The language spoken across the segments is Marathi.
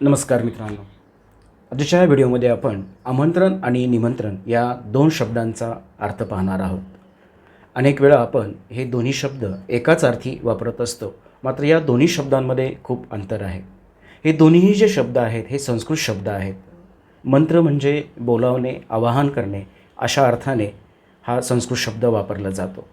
नमस्कार मित्रांनो. आजच्या या व्हिडिओमध्ये आपण आमंत्रण आणि निमंत्रण या दोन शब्दांचा अर्थ पाहणार आहोत. अनेक वेळा आपण हे दोन्ही शब्द एकाच अर्थी वापरत असतो मात्र या दोन्ही शब्दांमध्ये खूप अंतर आहे. हे दोन्हीही जे शब्द आहेत हे संस्कृत शब्द आहेत. मंत्र म्हणजे बोलावणे आवाहन करणे अशा अर्थाने हा संस्कृत शब्द वापरला जातो.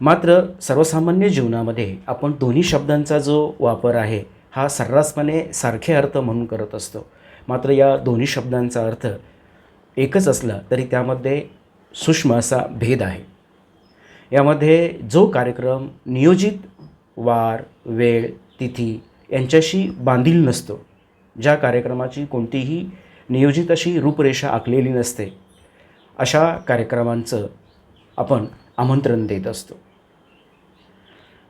मात्र सर्वसामान्य जीवनामध्ये आपण दोन्ही शब्दांचा जो वापर आहे हा सर्रासपणे सारखे अर्थ म्हणून करत असतो. मात्र या दोन्ही शब्दांचा अर्थ एकच असला तरी त्यामध्ये सूक्ष्म असा भेद आहे. यामध्ये जो कार्यक्रम नियोजित वार वेळ तिथी यांच्याशी बांधील नसतो ज्या कार्यक्रमाची कोणतीही नियोजित अशी रूपरेषा आखलेली नसते अशा कार्यक्रमांचं आपण आमंत्रण देत असतो.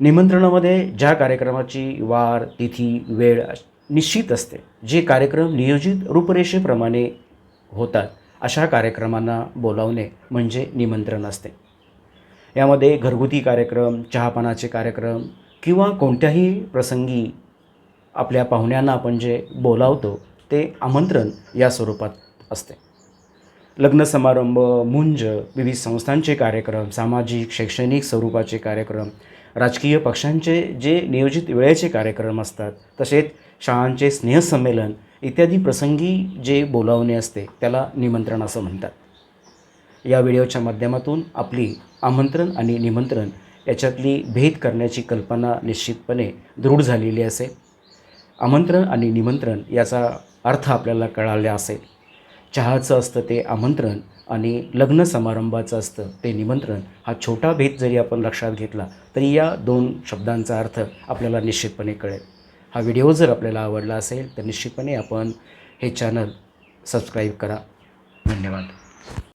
निमंत्रणामध्ये ज्या कार्यक्रमाची वार तिथी वेळ निश्चित असते जे कार्यक्रम नियोजित रूपरेषेप्रमाणे होतात अशा कार्यक्रमांना बोलावणे म्हणजे निमंत्रण असते. यामध्ये घरगुती कार्यक्रम चहापानाचे कार्यक्रम किंवा कोणत्याही प्रसंगी आपल्या पाहुण्यांना आपण जे बोलावतो ते आमंत्रण या स्वरूपात असते. लग्न समारंभ मुंज विविध संस्थांचे कार्यक्रम सामाजिक शैक्षणिक स्वरूपाचे कार्यक्रम राजकीय पक्षांचे जे नियोजित वेळेचे कार्यक्रम असतात तसेच शाळांचे स्नेहसंमेलन इत्यादी प्रसंगी जे बोलावणे असते त्याला निमंत्रण असं म्हणतात. या व्हिडिओच्या माध्यमातून आपली आमंत्रण आणि निमंत्रण याच्यातली भेद करण्याची कल्पना निश्चितपणे दृढ झालेली असेल. आमंत्रण आणि निमंत्रण याचा अर्थ आपल्याला कळाला असेल. चहाचं असतं ते आमंत्रण आणि लग्न समारंभाचं असतं ते निमंत्रण. हा छोटा भेद जरी आपण लक्षात घेतला तरी या दोन शब्दांचा अर्थ आपल्याला निश्चितपणे कळेल. हा व्हिडिओ जर आपल्याला आवडला असेल तर निश्चितपणे आपण हे चॅनल सबस्क्राईब करा. धन्यवाद.